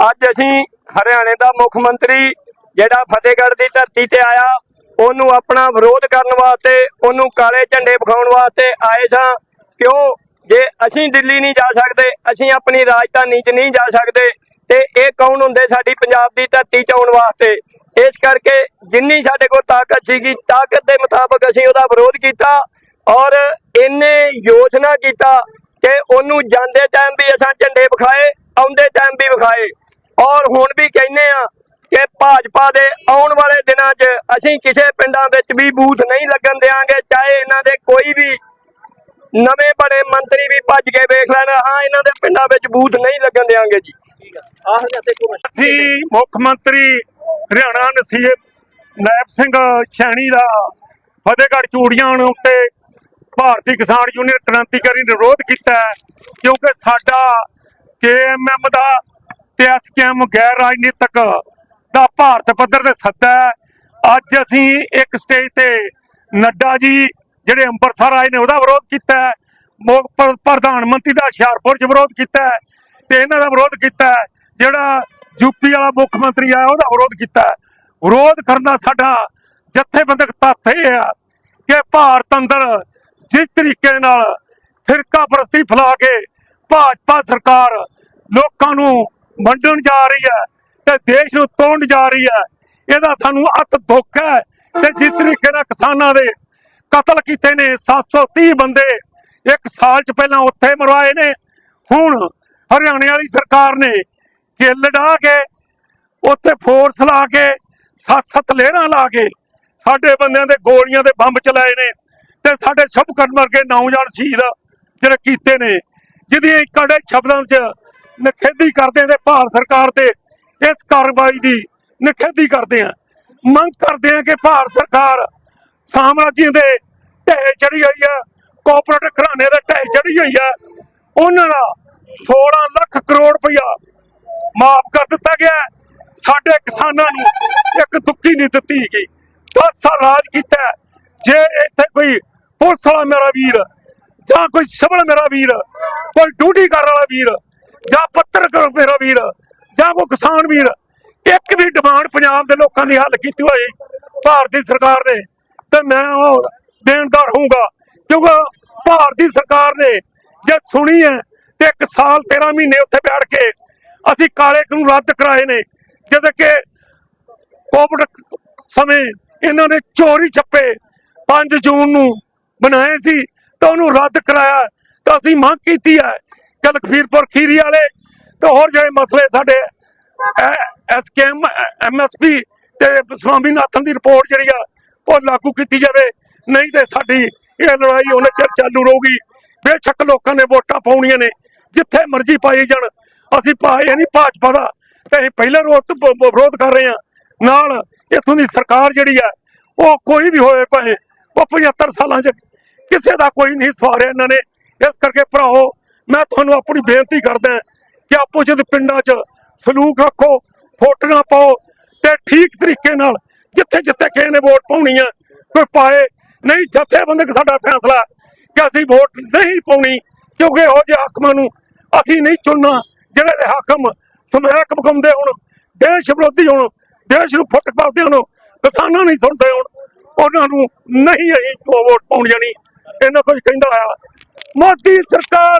ਅੱਜ ਅਸੀਂ ਹਰਿਆਣੇ ਦਾ ਮੁੱਖ ਮੰਤਰੀ ਜਿਹੜਾ ਫਤਿਹਗੜ੍ਹ ਦੀ ਧਰਤੀ ਤੇ ਆਇਆ, ਉਹਨੂੰ ਆਪਣਾ ਵਿਰੋਧ ਕਰਨ ਵਾਸਤੇ, ਉਹਨੂੰ ਕਾਲੇ ਝੰਡੇ ਵਿਖਾਉਣ ਵਾਸਤੇ ਆਏ ਸਾਂ। ਕਿਉਂ? ਜੇ ਅਸੀਂ ਦਿੱਲੀ ਨਹੀਂ ਜਾ ਸਕਦੇ, ਅਸੀਂ ਆਪਣੀ ਰਾਜਧਾਨੀ 'ਚ ਨਹੀਂ ਜਾ ਸਕਦੇ, ਤੇ ਇਹ ਕੌਣ ਹੁੰਦੇ ਸਾਡੀ ਪੰਜਾਬ ਦੀ ਧਰਤੀ 'ਚ ਆਉਣ ਵਾਸਤੇ? ਇਸ ਕਰਕੇ ਜਿੰਨੀ ਸਾਡੇ ਕੋਲ ਤਾਕਤ ਸੀਗੀ, ਤਾਕਤ ਦੇ ਮੁਤਾਬਕ ਅਸੀਂ ਉਹਦਾ ਵਿਰੋਧ ਕੀਤਾ ਔਰ ਇਹਨੇ ਯੋਜਨਾ ਕੀਤਾ ਕਿ ਉਹਨੂੰ ਜਾਂਦੇ ਟਾਈਮ ਵੀ ਅਸਾਂ ਝੰਡੇ ਵਿਖਾਏ, ਆਉਂਦੇ ਟਾਈਮ ਵੀ ਵਿਖਾਏ। ਔਰ ਹੁਣ ਵੀ ਕਹਿੰਦੇ ਆ ਕਿ ਭਾਜਪਾ ਦੇ ਆਉਣ ਵਾਲੇ ਦਿਨਾਂ 'ਚ ਅਸੀਂ ਕਿਸੇ ਪਿੰਡਾਂ ਵਿੱਚ ਵੀ ਬੂਥ ਨਹੀਂ ਲੱਗਣ ਦੇਵਾਂਗੇ ਚਾਹੇ ਇਹਨਾਂ ਦੇ ਕੋਈ ਵੀ ਨਵੇਂ ਬਣੇ ਮੰਤਰੀ ਵੀ ਭੱਜ ਕੇ ਵੇਖ ਲੈਣ ਹਾਂ ਇਹਨਾਂ ਦੇ ਪਿੰਡਾਂ ਵਿੱਚ ਬੂਥ ਨਹੀਂ ਲੱਗਣ ਦੇਵਾਂਗੇ ਜੀ। ਅਸੀਂ ਮੁੱਖ ਮੰਤਰੀ ਹਰਿਆਣਾ ਨਸੀਬ ਨਾਇਬ ਸਿੰਘ ਛੈਣੀ ਦਾ ਫਤਿਹਗੜ੍ਹ ਚੂੜੀਆਂ ਉੱਤੇ ਭਾਰਤੀ ਕਿਸਾਨ ਯੂਨੀਅਨ ਕ੍ਰਾਂਤੀਕਾਰੀ ਨੇ ਵਿਰੋਧ ਕੀਤਾ ਕਿਉਂਕਿ ਸਾਡਾ ਕੇਐਮਐਮ ਦਾ ਤੇ ਐਸਕੇਐਮ ਗੈਰ ਰਾਜਨੀਤਿਕ ਦਾ ਭਾਰਤ ਪੱਧਰ ਤੇ ਸੱਦਾ ਹੈ। ਅੱਜ ਅਸੀਂ ਇੱਕ ਸਟੇਜ ਤੇ ਨੱਡਾ ਜੀ, ਜਿਹੜੇ ਅੰਮ੍ਰਿਤਸਰ ਆਏ ਨੇ, ਉਹਦਾ ਵਿਰੋਧ ਕੀਤਾ ਪ੍ਰਧਾਨ ਮੰਤਰੀ ਦਾ ਹੁਸ਼ਿਆਰਪੁਰ 'ਚ ਵਿਰੋਧ ਕੀਤਾ ਹੈ ਤੇ ਇਹਨਾਂ ਦਾ ਵਿਰੋਧ ਕੀਤਾ ਹੈ। ਜਿਹੜਾ ਯੂਪੀ ਵਾਲਾ ਮੁੱਖ ਮੰਤਰੀ ਆਇਆ, ਉਹਦਾ ਵਿਰੋਧ ਕੀਤਾ ਵਿਰੋਧ ਕਰਨਾ ਸਾਡਾ ਜਥੇਬੰਦਕ ਤੱਥ ਇਹ ਆ ਕਿ ਭਾਰਤ ਅੰਦਰ ਜਿਸ ਤਰੀਕੇ ਨਾਲ ਫਿਰਕਾ ਪ੍ਰਸਤੀ ਫੈਲਾ ਕੇ ਭਾਜਪਾ ਸਰਕਾਰ ਲੋਕਾਂ ਨੂੰ ਵੰਡਣ ਜਾ ਰਹੀ ਹੈ ਤੇ ਦੇਸ਼ ਨੂੰ ਤੋੜਨ ਜਾ ਰਹੀ ਹੈ। ਇਹਦਾ ਸਾਨੂੰ ਅੱਤ ਦੁੱਖ ਹੈ ਤੇ ਜਿਸ ਤਰੀਕੇ ਨਾਲ ਕਿਸਾਨਾਂ ਦੇ ਕਤਲ ਕੀਤੇ ਨੇ 730 ਬੰਦੇ ਇੱਕ ਸਾਲ ਚ ਪਹਿਲਾਂ ਉੱਥੇ ਮਰਵਾਏ ਨੇ। ਹੁਣ ਹਰਿਆਣੇ ਵਾਲੀ ਸਰਕਾਰ ਨੇ ਕਿੱਲ ਢਾ ਕੇ, ਉੱਥੇ ਫੋਰਸ ਲਾ ਕੇ ਸੱਤ ਸੱਤ ਲਹਿਰਾਂ ਲਾ ਕੇ ਸਾਡੇ ਬੰਦਿਆਂ ਦੇ ਗੋਲੀਆਂ ਦੇ ਬੰਬ ਚਲਾਏ ਨੇ ਤੇ ਸਾਡੇ ਸ਼ੁਭਕਰਨ ਵਰਗੇ ਨੌਜਵਾਨ ਸ਼ਹੀਦ ਜਿਹੜੇ ਕੀਤੇ ਨੇ ਜਿਹਦੀ ਕੜੇ ਸ਼ਬਦਾਂ 'ਚ ਨਖੇਦੀ ਕਰਦੇ ਤੇ ਭਾਰਤ ਸਰਕਾਰ ਤੇ। ਇਸ ਕਾਰਵਾਈ ਦੀ ਨਖੇਦੀ ਕਰਦੇ ਆ। ਮੰਗ ਕਰਦੇ ਆ ਕਿ ਭਾਰਤ ਸਰਕਾਰ ਸਾਮਰਾਜੀਆਂ ਦੇ ਢਹਿ ਚੜੀ ਹੋਈ ਆ ਕੋਆਪਰੇਟਿਵ ਘਰਾਣੇ ਦੇ ਢਹਿ ਚੜੀ ਹੋਈ ਆ। ਉਹਨਾਂ ਦਾ 16 ਲੱਖ ਕਰੋੜ ਰੁਪਇਆ ਮਾਫ ਕਰ ਦਿੱਤਾ ਗਿਆ ਸਾਡੇ ਕਿਸਾਨਾਂ ਨੂੰ ਇੱਕ ਦੁੱਕੀ ਨਹੀਂ ਦਿੱਤੀ ਗਈ 10 ਸਾਲ ਰਾਜ ਕੀਤਾ ਜੇ ਇੱਥੇ ਕੋਈ ਪੁਲਿਸ ਵਾਲਾ ਮੇਰਾ ਵੀਰ ਜਾਂ ਕੋਈ ਸਿਵਲ ਮੇਰਾ ਵੀਰ, ਕੋਈ ਡਿਊਟੀ ਕਰਨ ਵਾਲਾ ਵੀਰ ਜਾਂ ਪੱਤਰਕਾਰ ਮੇਰਾ ਵੀਰ, ਜਾਂ ਕੋਈ ਕਿਸਾਨ ਵੀਰ। ਇੱਕ ਵੀ ਡਿਮਾਂਡ ਪੰਜਾਬ ਦੇ ਲੋਕਾਂ ਦੀ ਹੱਲ ਕੀਤੀ ਹੋਈ ਭਾਰਤੀ ਸਰਕਾਰ ਨੇ, ਤੇ ਮੈਂ ਉਹ ਦੇਣਦਾਰ ਹੋਊਗਾ। ਕਿਉਂਕਿ ਭਾਰਤੀ ਸਰਕਾਰ ਨੇ ਜੇ ਸੁਣੀ ਹੈ, ਤੇ ਇੱਕ ਸਾਲ 13 ਮਹੀਨੇ ਉੱਥੇ ਬੈਠ ਕੇ ਅਸੀਂ ਕਾਲੇ ਕਾਨੂੰਨ ਰੱਦ ਕਰਾਏ ਨੇ, ਜਦ ਕਿ ਕੋਵਿਡ ਸਮੇਂ ਇਹਨਾਂ ਨੇ ਚੋਰੀ ਛੱਪੇ 5 ਜੂਨ ਨੂੰ ਬਣਾਏ ਸੀ, ਤਾਂ ਉਹਨੂੰ ਰੱਦ ਕਰਾਇਆ, ਤਾਂ ਅਸੀਂ ਮੰਗ ਕੀਤੀ ਹੈ ਕਿ ਲਖਵੀਰਪੁਰ ਖੀਰੀ ਵਾਲੇ ਤੇ ਹੋਰ ਜਿਹੜੇ ਮਸਲੇ ਸਾਡੇ ਐਸਕੇਐਮ ਐਮਐਸਪੀ ਤੇ ਸਵਾਮੀਨਾਥਨ ਦੀ ਰਿਪੋਰਟ ਜਿਹੜੀ ਆ, ਉਹ ਲਾਗੂ ਕੀਤੀ ਜਾਵੇ। ਨਹੀਂ ਤੇ ਸਾਡੀ ਇਹ ਲੜਾਈ ਉਹਨੇ ਚਿਰ ਚਾਲੂ ਰਹੂਗੀ। ਬੇਸ਼ੱਕ ਲੋਕਾਂ ਨੇ ਵੋਟਾਂ ਪਾਉਣੀਆਂ ਨੇ, ਜਿੱਥੇ ਮਰਜ਼ੀ ਪਾਈ ਜਾਣ। ਅਸੀਂ ਪਾਏ ਨਹੀਂ, ਭਾਜਪਾ ਦਾ। ਤੇ ਅਸੀਂ ਪਹਿਲੇ ਰੋਜ਼ ਤੋਂ ਵਿਰੋਧ ਕਰ ਰਹੇ ਹਾਂ। ਨਾਲ ਇੱਥੋਂ ਦੀ ਸਰਕਾਰ ਜਿਹੜੀ ਆ, ਉਹ ਕੋਈ ਵੀ ਹੋਏ ਭਾਵੇਂ ਉਹ 75 ਸਾਲਾਂ 'ਚ ਕਿਸੇ ਦਾ ਕੋਈ ਨਹੀਂ ਸਵਾਰਿਆ ਇਹਨਾਂ ਨੇ। ਇਸ ਕਰਕੇ ਭਰਾਓ ਮੈਂ ਤੁਹਾਨੂੰ ਆਪਣੀ ਬੇਨਤੀ ਕਰਦਾ ਕਿ ਆਪੋ ਜਿਹਦੇ ਪਿੰਡਾਂ 'ਚ ਸਲੂਕ ਰੱਖੋ ਵੋਟਾਂ ਪਾਓ ਤੇ ਠੀਕ ਤਰੀਕੇ ਨਾਲ ਜਿੱਥੇ ਜਿੱਥੇ ਕਿਸੇ ਨੇ ਵੋਟ ਪਾਉਣੀ ਆ, ਕੋਈ ਪਾਏ। ਨਹੀਂ, ਜਥੇਬੰਦਕ ਸਾਡਾ ਫੈਸਲਾ ਕਿ ਅਸੀਂ ਵੋਟ ਨਹੀਂ ਪਾਉਣੀ, ਕਿਉਂਕਿ ਇਹੋ ਜਿਹੇ ਹਾਕਮਾਂ ਨੂੰ ਅਸੀਂ ਨਹੀਂ ਚੁਣਨਾ, ਜਿਹੜੇ ਦੇ ਹਾਕਮ ਸਮੈਕ ਪਕਾਉਂਦੇ ਹੁਣ, ਦੇਸ਼ ਵਿਰੋਧੀ ਹੁਣ, ਦੇਸ਼ ਨੂੰ ਫੁੱਟ ਪਾਉਂਦੇ ਹੁਣ, ਕਿਸਾਨਾਂ ਨਹੀਂ ਸੁਣਦੇ ਹੁਣ, ਉਹਨਾਂ ਨੂੰ ਨਹੀਂ ਅਸੀਂ ਵੋਟ ਪਾਉਣ ਜਾਣੀ? ਇਹਨਾਂ ਕੁਝ ਕਹਿੰਦਾ ਆ ਮੋਦੀ ਸਰਕਾਰ